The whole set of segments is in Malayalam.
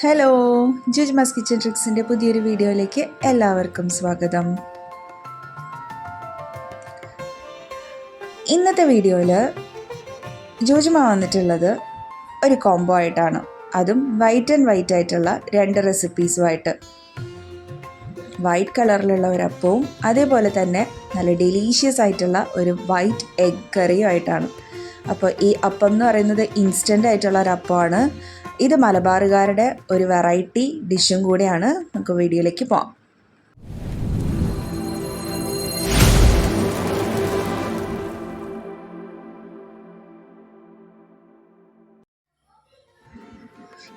ഹലോ ജുജ്മാസ് കിച്ചൺ ട്രിക്സിന്റെ പുതിയൊരു വീഡിയോയിലേക്ക് എല്ലാവർക്കും സ്വാഗതം. ഇന്നത്തെ വീഡിയോയിൽ ജോജുമ വന്നിട്ടുള്ളത് ഒരു കോംബോ ആയിട്ടാണ്. അതും വൈറ്റ് ആൻഡ് വൈറ്റ് ആയിട്ടുള്ള രണ്ട് റെസിപ്പീസുമായിട്ട് വൈറ്റ് കളറിലുള്ള ഒരു അപ്പവും അതേപോലെ തന്നെ നല്ല ഡെലീഷ്യസ് ആയിട്ടുള്ള ഒരു വൈറ്റ് എഗ് കറിയും ആയിട്ടാണ്. അപ്പോൾ ഈ അപ്പം എന്ന് പറയുന്നത് ഇൻസ്റ്റന്റ് ആയിട്ടുള്ള ഒരു അപ്പമാണ്. ഇത് മലബാറുകാരുടെ ഒരു വെറൈറ്റി ഡിഷും കൂടെയാണ്. നമുക്ക് വീഡിയോയിലേക്ക് പോകാം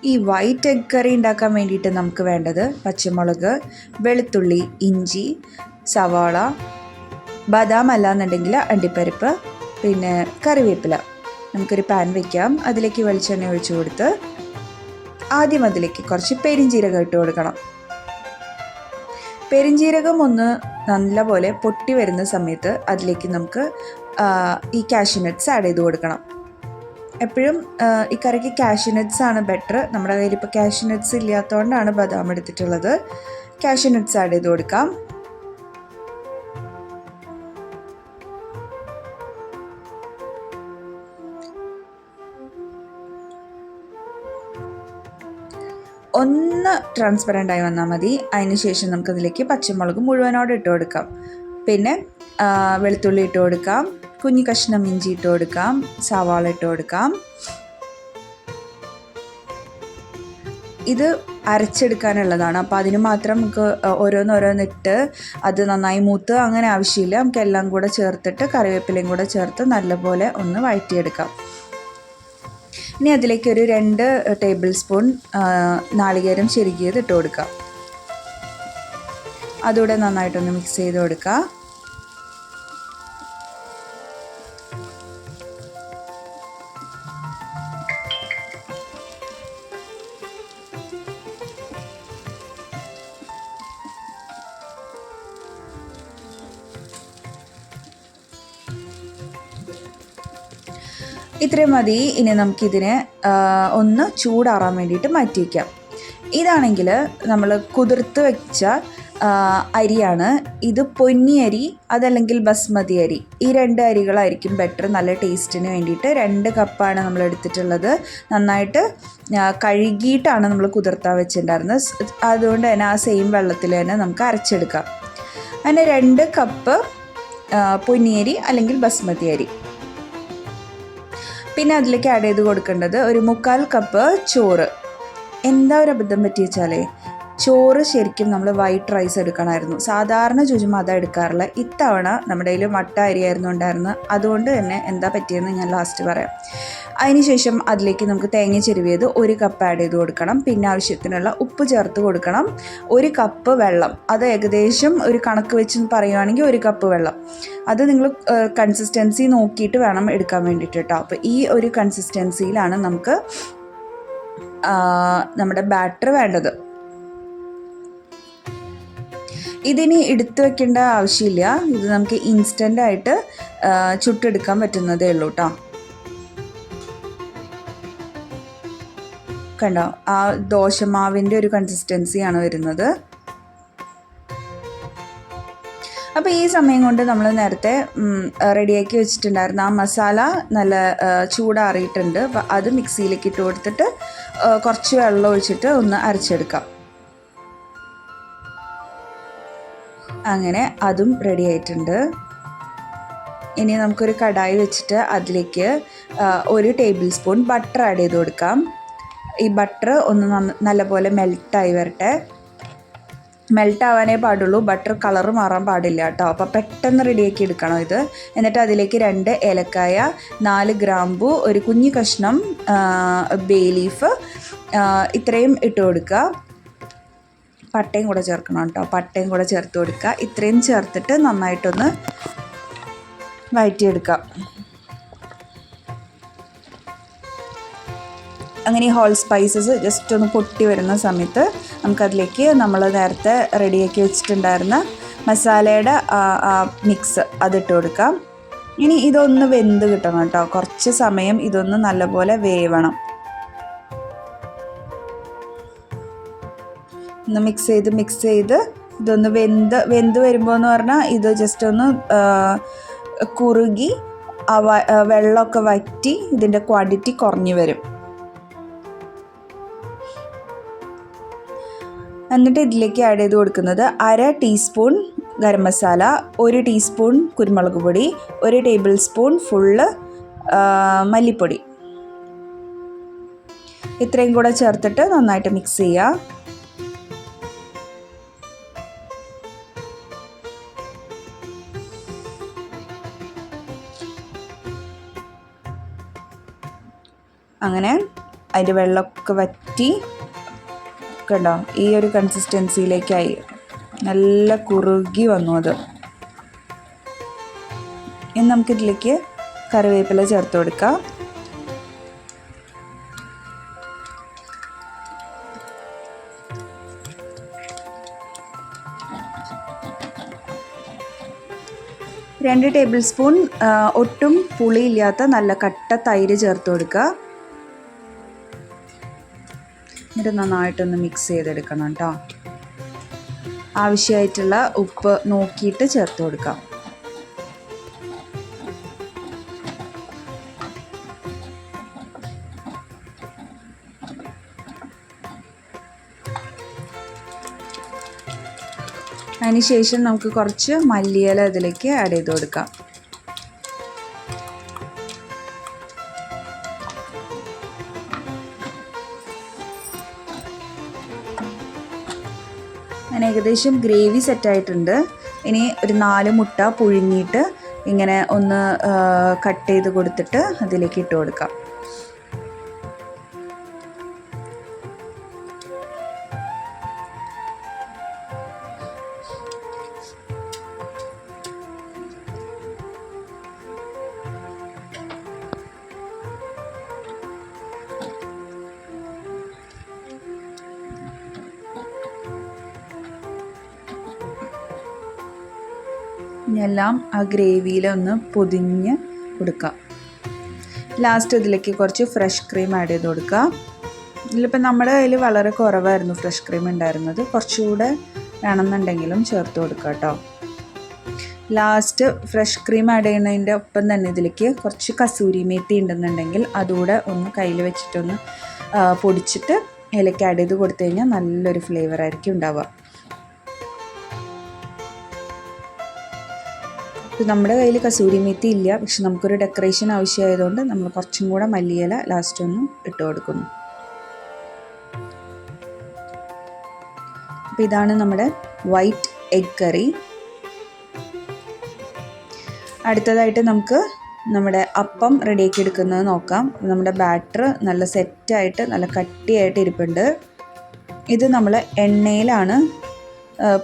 ഈ വൈറ്റ് എഗ് കറി ഉണ്ടാക്കാൻ വേണ്ടിയിട്ട് നമുക്ക് വേണ്ടത് പച്ചമുളക് വെളുത്തുള്ളി ഇഞ്ചി സവാള ബദാം അല്ലാന്നുണ്ടെങ്കിൽ അണ്ടിപ്പരിപ്പ് പിന്നെ കറിവേപ്പില. നമുക്കൊരു പാൻ വയ്ക്കാം അതിലേക്ക് വെളിച്ചെണ്ണ ഒഴിച്ചു കൊടുത്ത് ആദ്യം അതിലേക്ക് കുറച്ച് പെരിഞ്ജീരകം ഇട്ട് കൊടുക്കണം. പെരിഞ്ജീരകം ഒന്ന് നല്ലപോലെ പൊട്ടി വരുന്ന സമയത്ത് അതിലേക്ക് നമുക്ക് ഈ കാഷ്യൂനട്ട്സ് ആഡ് ചെയ്ത് കൊടുക്കണം. എപ്പോഴും ഈ കറിക്ക് കാഷ്യൂനട്ട്സ് ആണ് ബെറ്റർ നമ്മുടെ കയ്യിൽ ഇപ്പോൾ കാഷ്യൂനട്ട്സ് ഇല്ലാത്തതുകൊണ്ടാണ് ബദാം എടുത്തിട്ടുള്ളത്. കാഷ്യൂനട്ട്സ് ആഡ് ചെയ്ത് കൊടുക്കാം. ഒന്ന് ട്രാൻസ്പെറന്റ് ആയി വന്നാൽ മതി. അതിനുശേഷം നമുക്കതിലേക്ക് പച്ചമുളക് മുഴുവനോടെ ഇട്ട് കൊടുക്കാം. പിന്നെ വെളുത്തുള്ളി ഇട്ട് കൊടുക്കാം. കുഞ്ഞു കഷ്ണം ഇഞ്ചി ഇട്ട് കൊടുക്കാം. സവാള ഇട്ട് കൊടുക്കാം. ഇത് അരച്ചെടുക്കാനുള്ളതാണ്. അപ്പോൾ അതിന് മാത്രം നമുക്ക് ഓരോന്നോരോന്നിട്ട് അത് നന്നായി മൂത്ത് അങ്ങനെ ആവശ്യമില്ല. നമുക്ക് എല്ലാം കൂടെ ചേർത്തിട്ട് കറിവേപ്പിലയും കൂടെ ചേർത്ത് നല്ലപോലെ ഒന്ന് വഴറ്റിയെടുക്കാം. ഇനി അതിലേക്ക് ഒരു രണ്ട് ടേബിൾ സ്പൂൺ നാളികേരം ചെരുകിയത് ഇട്ട് കൊടുക്കുക അതുകൂടെ നന്നായിട്ടൊന്ന് മിക്സ് ചെയ്ത് കൊടുക്കുക ഇത്രയും മതി. ഇനി നമുക്കിതിനെ ഒന്ന് ചൂടാറാൻ വേണ്ടിയിട്ട് മാറ്റി വയ്ക്കാം ഇതാണെങ്കിൽ നമ്മൾ കുതിർത്ത് വെച്ച അരിയാണ്. ഇത് പൊന്നി അരി അതല്ലെങ്കിൽ ബസ്മതി അരി. ഈ രണ്ട് അരികളായിരിക്കും ബെറ്റർ നല്ല ടേസ്റ്റിന് വേണ്ടിയിട്ട് രണ്ട് കപ്പാണ് നമ്മൾ എടുത്തിട്ടുള്ളത്. നന്നായിട്ട് കഴുകിയിട്ടാണ് നമ്മൾ കുതിർത്താൻ വെച്ചിട്ടുണ്ടായിരുന്നത്. അതുകൊണ്ട് തന്നെ ആ സെയിം വെള്ളത്തിൽ തന്നെ നമുക്ക് അരച്ചെടുക്കാം. അങ്ങനെ രണ്ട് കപ്പ് പൊന്നിയരി അല്ലെങ്കിൽ ബസ്മതി അരി. പിന്നെ അതിലേക്ക് ആഡ് ചെയ്ത് കൊടുക്കേണ്ടത് ഒരു മുക്കാൽ കപ്പ് ചോറ്. എന്താ ഒരു അബദ്ധം പറ്റി വെച്ചാലേ ചോറ് ശരിക്കും നമ്മൾ വൈറ്റ് റൈസ് എടുക്കണമായിരുന്നു. സാധാരണ ചുചുമ അതാ എടുക്കാറില്ല ഇത്തവണ നമ്മുടെ കയ്യിൽ മട്ട അരിയായിരുന്നു ഉണ്ടായിരുന്നത്. അതുകൊണ്ട് തന്നെ എന്താ പറ്റിയെന്ന് ഞാൻ ലാസ്റ്റ് പറയാം. അതിനുശേഷം അതിലേക്ക് നമുക്ക് തേങ്ങ ചെരുവിയത് ഒരു കപ്പ് ആഡ് ചെയ്ത് കൊടുക്കണം. പിന്നെ ആവശ്യത്തിനുള്ള ഉപ്പ് ചേർത്ത് കൊടുക്കണം. ഒരു കപ്പ് വെള്ളം. അത് ഏകദേശം ഒരു കണക്ക് വെച്ച് പറയുകയാണെങ്കിൽ ഒരു കപ്പ് വെള്ളം. അത് നിങ്ങൾ കൺസിസ്റ്റൻസി നോക്കിയിട്ട് വേണം എടുക്കാൻ വേണ്ടിയിട്ട് കേട്ടോ അപ്പോൾ ഈ ഒരു കൺസിസ്റ്റൻസിയിലാണ് നമുക്ക് നമ്മുടെ ബാറ്റർ വേണ്ടത്. ഇതിനി എടുത്തു വെക്കേണ്ട ആവശ്യമില്ല. ഇത് നമുക്ക് ഇൻസ്റ്റന്റ് ആയിട്ട് ചുട്ടെടുക്കാൻ പറ്റുന്നതേ ഉള്ളൂ കേട്ടോ കണ്ടോ? ആ ദോശമാവിന്റെ ഒരു കൺസിസ്റ്റൻസിയാണ് വരുന്നത്. അപ്പോൾ ഈ സമയം കൊണ്ട് നമ്മൾ നേരത്തെ റെഡിയാക്കി വെച്ചിട്ടുണ്ടായിരുന്ന ആ മസാല നല്ല ചൂടാറിയിട്ടുണ്ട്. അപ്പോൾ അത് മിക്സിയിലേക്ക് ഇട്ട് കൊടുത്തിട്ട് കുറച്ച് വെള്ളം ഒഴിച്ചിട്ട് ഒന്ന് അരച്ചെടുക്കാം. അങ്ങനെ അതും റെഡി ആയിട്ടുണ്ട്. ഇനി നമുക്കൊരു കടായി വെച്ചിട്ട് അതിലേക്ക് ഒരു ടേബിൾ സ്പൂൺ ബട്ടർ ആഡ് ചെയ്ത് കൊടുക്കാം. ഈ ബട്ടർ ഒന്ന് നല്ലപോലെ മെൽട്ടായി വരട്ടെ. മെൽട്ട് ആവാനേ പാടുള്ളൂ. ബട്ടർ കളർ മാറാൻ പാടില്ല കേട്ടോ. അപ്പോൾ പെട്ടെന്ന് റെഡിയാക്കി എടുക്കണം ഇത്. എന്നിട്ട് അതിലേക്ക് രണ്ട് ഏലക്കായ നാല് ഗ്രാമ്പു ഒരു കുഞ്ഞു കഷ്ണം ബേ ലീഫ് ഇത്രയും ഇട്ട് കൊടുക്കുക. പട്ടയും കൂടെ ചേർക്കണം കേട്ടോ. പട്ടയും കൂടെ ചേർത്ത് കൊടുക്കുക. ഇത്രയും ചേർത്തിട്ട് നന്നായിട്ടൊന്ന് വഴറ്റിയെടുക്കാം അങ്ങനെ ഈ ഹോൾ സ്പൈസസ് ജസ്റ്റ് ഒന്ന് പൊട്ടി വരുന്ന സമയത്ത് നമുക്കതിലേക്ക് നമ്മൾ നേരത്തെ റെഡിയാക്കി വെച്ചിട്ടുണ്ടായിരുന്ന മസാലയുടെ മിക്സ് അതിട്ട് കൊടുക്കാം. ഇനി ഇതൊന്ന് വെന്ത് കിട്ടണം കേട്ടോ. കുറച്ച് സമയം ഇതൊന്ന് നല്ലപോലെ വേവണം. ഒന്ന് മിക്സ് ചെയ്ത് മിക്സ് ചെയ്ത് ഇതൊന്ന് വെന്ത് വെന്ത് വരുമ്പോൾ എന്ന് പറഞ്ഞാൽ ഇത് ജസ്റ്റ് ഒന്ന് കുറുകി വെള്ളമൊക്കെ വറ്റി ഇതിന്റെ ക്വാണ്ടിറ്റി കുറഞ്ഞു വരും. എന്നിട്ട് ഇതിലേക്ക് ആഡ് ചെയ്ത് കൊടുക്കുന്നത് അര ടീസ്പൂൺ ഗരം മസാല ഒരു ടീസ്പൂൺ കുരുമുളക് പൊടി ഒരു ടേബിൾ സ്പൂൺ ഫുള്ള് മല്ലിപ്പൊടി. ഇത്രയും കൂടെ ചേർത്തിട്ട് നന്നായിട്ട് മിക്സ് ചെയ്യുക അങ്ങനെ അതിന്റെ വെള്ളമൊക്കെ വറ്റി കണ്ടോ? ഈ ഒരു കൺസിസ്റ്റൻസിയിലേക്കായി നല്ല കുറുകി വന്നു അത്. ഇനി നമുക്കിതിലേക്ക് കറിവേപ്പില ചേർത്ത് കൊടുക്കാം. രണ്ട് ടേബിൾ സ്പൂൺ ഒട്ടും പുളിയില്ലാത്ത നല്ല കട്ട തൈര് ചേർത്ത് കൊടുക്കുക. എന്നിട്ട് നന്നായിട്ടൊന്ന് മിക്സ് ചെയ്തെടുക്കണം കേട്ടോ ആവശ്യമായിട്ടുള്ള ഉപ്പ് നോക്കിയിട്ട് ചേർത്ത് കൊടുക്കാം. അതിനുശേഷം നമുക്ക് കുറച്ച് മല്ലിയില ഇതിലേക്ക് ആഡ് ചെയ്ത് കൊടുക്കാം. അങ്ങനെ ഏകദേശം ഗ്രേവി സെറ്റായിട്ടുണ്ട് ഇനി ഒരു നാല് മുട്ട പുഴുങ്ങിയിട്ട് ഇങ്ങനെ ഒന്ന് കട്ട് ചെയ്ത് കൊടുത്തിട്ട് അതിലേക്ക് ഇട്ട് കൊടുക്കാം. എല്ലാം ആ ഗ്രേവിയിലൊന്ന് പൊതിഞ്ഞ് കൊടുക്കുക ലാസ്റ്റ് ഇതിലേക്ക് കുറച്ച് ഫ്രഷ് ക്രീം ആഡ് ചെയ്ത് കൊടുക്കുക ഇതിലിപ്പോൾ നമ്മുടെ കയ്യിൽ വളരെ കുറവായിരുന്നു ഫ്രഷ് ക്രീം ഉണ്ടായിരുന്നത്. കുറച്ചുകൂടെ വേണമെന്നുണ്ടെങ്കിലും ചേർത്ത് കൊടുക്കുക കേട്ടോ. ലാസ്റ്റ് ഫ്രഷ് ക്രീം ആഡ് ചെയ്യുന്നതിന്റെ ഒപ്പം തന്നെ ഇതിലേക്ക് കുറച്ച് കസൂരി മേത്തി ഉണ്ടെന്നുണ്ടെങ്കിൽ അതുകൂടെ ഒന്ന് കയ്യിൽ വെച്ചിട്ടൊന്ന് പൊടിച്ചിട്ട് ഇലയ്ക്ക് ആഡ് ചെയ്ത് കൊടുത്തു കഴിഞ്ഞാൽ നല്ലൊരു ഫ്ലേവർ ആയിരിക്കും ഉണ്ടാവുക. നമ്മുടെ കയ്യിൽ കസൂരി മേത്തി ഇല്ല. പക്ഷെ നമുക്കൊരു ഡെക്കറേഷൻ ആവശ്യമായതുകൊണ്ട് നമ്മൾ കുറച്ചും കൂടെ മല്ലിയില ലാസ്റ്റ് ഒന്ന് ഇട്ട് കൊടുക്കുന്നു. അപ്പോൾ ഇതാണ് നമ്മുടെ വൈറ്റ് എഗ് കറി അടുത്തതായിട്ട് നമുക്ക് നമ്മുടെ അപ്പം റെഡിയാക്കി എടുക്കുന്നത് നോക്കാം. നമ്മുടെ ബാറ്റർ നല്ല സെറ്റായിട്ട് നല്ല കട്ടിയായിട്ട് ഇരിപ്പുണ്ട്. ഇത് നമ്മൾ എണ്ണയിലാണ്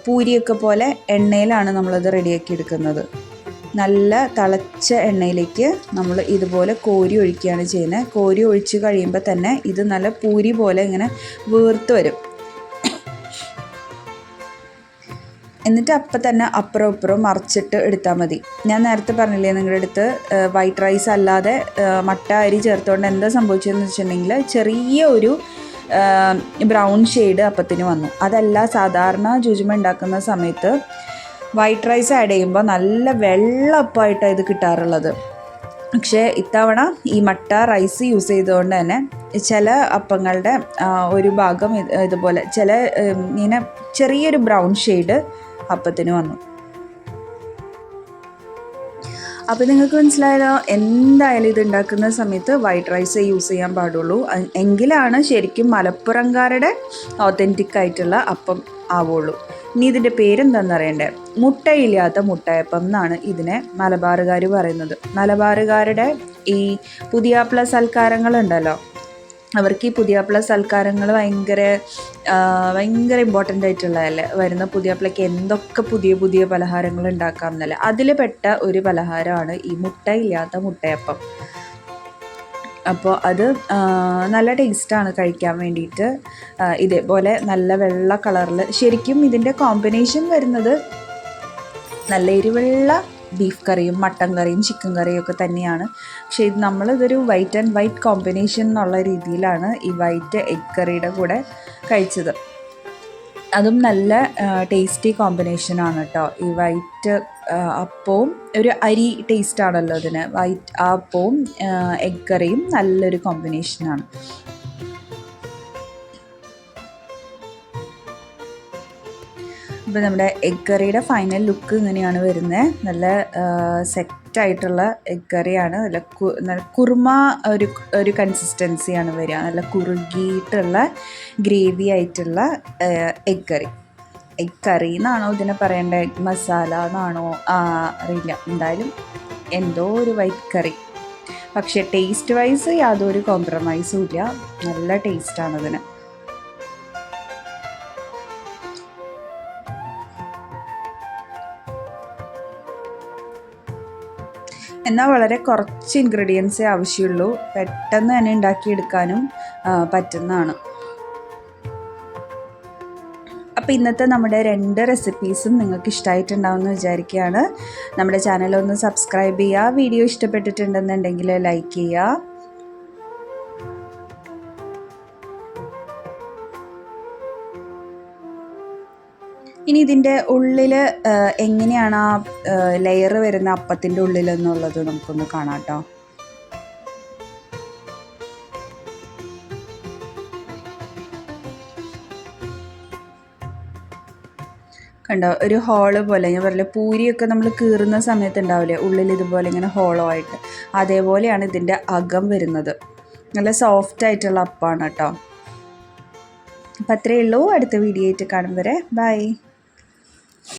പൂരിയൊക്കെ പോലെ എണ്ണയിലാണ് നമ്മളത് റെഡിയാക്കി എടുക്കുന്നത്. നല്ല തിളച്ച എണ്ണയിലേക്ക് നമ്മൾ ഇതുപോലെ കോരി ഒഴിക്കുകയാണ് ചെയ്യുന്നത്. കോരി ഒഴിച്ച് കഴിയുമ്പോൾ തന്നെ ഇത് നല്ല പൂരി പോലെ ഇങ്ങനെ വീർത്ത് വരും. എന്നിട്ട് അപ്പം തന്നെ അപ്പുറം ഇപ്പുറം മറിച്ചിട്ട് എടുത്താൽ മതി. ഞാൻ നേരത്തെ പറഞ്ഞില്ലേ നിങ്ങളുടെ അടുത്ത് വൈറ്റ് റൈസ് അല്ലാതെ മട്ട അരി ചേർത്തുകൊണ്ട് എന്താ സംഭവിച്ചതെന്ന് വെച്ചിട്ടുണ്ടെങ്കിൽ ചെറിയ ഒരു ബ്രൗൺ ഷെയ്ഡ് അപ്പത്തിന് വന്നു. അതല്ല സാധാരണ ജുജുമ ഉണ്ടാക്കുന്ന സമയത്ത് വൈറ്റ് റൈസ് ആഡ് ചെയ്യുമ്പോൾ നല്ല വെള്ളപ്പായിട്ടാണ് ഇത് കിട്ടാറുള്ളത്. പക്ഷേ ഇത്തവണ ഈ മട്ട റൈസ് യൂസ് ചെയ്തുകൊണ്ട് തന്നെ ചില അപ്പങ്ങളുടെ ഒരു ഭാഗം ഇതുപോലെ ചില ഇങ്ങനെ ചെറിയൊരു ബ്രൗൺ ഷെയ്ഡ് അപ്പത്തിന് വന്നു. അപ്പോൾ നിങ്ങൾക്ക് മനസ്സിലായല്ലോ എന്തായാലും ഇത് ഉണ്ടാക്കുന്ന സമയത്ത് വൈറ്റ് റൈസ് യൂസ് ചെയ്യാൻ പാടുള്ളൂ. എങ്കിലാണ് ശരിക്കും മലപ്പുറംകാരുടെ ഓത്തന്റിക് ആയിട്ടുള്ള അപ്പം ആവുള്ളൂ. ഇനി ഇതിന്റെ പേരെന്താണെന്ന് അറിയണ്ടേ മുട്ടയില്ലാത്ത മുട്ടയപ്പം എന്നാണ് ഇതിനെ മലബാറുകാർ പറയുന്നത്. മലബാറുകാരുടെ ഈ പുതിയാപ്ല സൽക്കാരങ്ങളുണ്ടല്ലോ. അവർക്ക് ഈ പുതിയാപ്ല സൽക്കാരങ്ങൾ ഭയങ്കര ഭയങ്കര ഇമ്പോർട്ടന്റ് ആയിട്ടുള്ളതല്ലേ? വരുന്ന പുതിയാപ്ലയ്ക്ക് എന്തൊക്കെ പുതിയ പുതിയ പലഹാരങ്ങൾ ഉണ്ടാക്കാം എന്നല്ലേ അതിൽ പെട്ട ഒരു പലഹാരമാണ് ഈ മുട്ടയില്ലാത്ത മുട്ടയപ്പം. അപ്പോൾ അത് നല്ല ടേസ്റ്റാണ് കഴിക്കാൻ വേണ്ടിയിട്ട്. ഇതേപോലെ നല്ല വെള്ള കളറിൽ ശരിക്കും ഇതിന്റെ കോമ്പിനേഷൻ വരുന്നത് നല്ല എരിവെള്ള ബീഫ് കറിയും മട്ടൻ കറിയും ചിക്കൻ കറിയും ഒക്കെ തന്നെയാണ്. പക്ഷേ ഇത് നമ്മളിതൊരു വൈറ്റ് ആൻഡ് വൈറ്റ് കോമ്പിനേഷൻ എന്നുള്ള രീതിയിലാണ് ഈ വൈറ്റ് എഗ് കറിയുടെ കൂടെ കഴിച്ചത്. അതും നല്ല ടേസ്റ്റി കോമ്പിനേഷനാണ് കേട്ടോ ഈ വൈറ്റ് അപ്പവും ഒരു അരി ടേസ്റ്റ് ആണല്ലോ അതിന്. വൈറ്റ് അപ്പവും എഗ് കറിയും നല്ലൊരു കോമ്പിനേഷനാണ് അപ്പോൾ നമ്മുടെ എഗ് കറിയുടെ ഫൈനൽ ലുക്ക് ഇങ്ങനെയാണ് വരുന്നത് നല്ല സെറ്റായിട്ടുള്ള എഗ് കറിയാണ്. നല്ല നല്ല കുറുമ ഒരു ഒരു കൺസിസ്റ്റൻസിയാണ് വരിക. നല്ല കുറുകിയിട്ടുള്ള ഗ്രേവി ആയിട്ടുള്ള എഗ് കറി. എഗ് കറി എന്നാണോ ഇതിനെ പറയേണ്ടത് എഗ് മസാല എന്നാണോ അറിയില്ല. എന്തായാലും എന്തോ ഒരു വൈറ്റ് കറി. പക്ഷേ ടേസ്റ്റ് വൈസ് യാതൊരു കോംപ്രമൈസും ഇല്ല. നല്ല ടേസ്റ്റാണ് അതിന്. എന്നാൽ വളരെ കുറച്ച് ഇൻഗ്രീഡിയൻസേ ആവശ്യമുള്ളൂ. പെട്ടെന്ന് തന്നെ ഉണ്ടാക്കിയെടുക്കാനും പറ്റുന്നതാണ്. അപ്പോൾ ഇന്നത്തെ നമ്മുടെ രണ്ട് റെസിപ്പീസും നിങ്ങൾക്ക് ഇഷ്ടമായിട്ടുണ്ടാവുമെന്ന് വിചാരിക്കുകയാണ്. നമ്മുടെ ചാനൽ ഒന്ന് സബ്സ്ക്രൈബ് ചെയ്യുക. വീഡിയോ ഇഷ്ടപ്പെട്ടിട്ടുണ്ടെന്നുണ്ടെങ്കിൽ ലൈക്ക് ചെയ്യുക. ഇനി ഇതിന്റെ ഉള്ളിൽ എങ്ങനെയാണ് ആ ലെയർ വരുന്ന അപ്പത്തിന്റെ ഉള്ളിൽ എന്നുള്ളത് നമുക്കൊന്ന് കാണാം കേട്ടോ. കണ്ടോ? ഒരു ഹോൾ പോലെ. ഞാൻ പറഞ്ഞില്ല പൂരിയൊക്കെ നമ്മൾ കീറുന്ന സമയത്ത് ഉണ്ടാവില്ലേ ഉള്ളിൽ ഇതുപോലെ ഇങ്ങനെ ഹോളോ ആയിട്ട്. അതേപോലെയാണ് ഇതിന്റെ അകം വരുന്നത്. നല്ല സോഫ്റ്റ് ആയിട്ടുള്ള അപ്പാണ് കേട്ടോ. അപ്പം അത്രയേ ഉള്ളൂ. അടുത്ത വീഡിയോ ആയിട്ട് കാണും വരെ ബൈ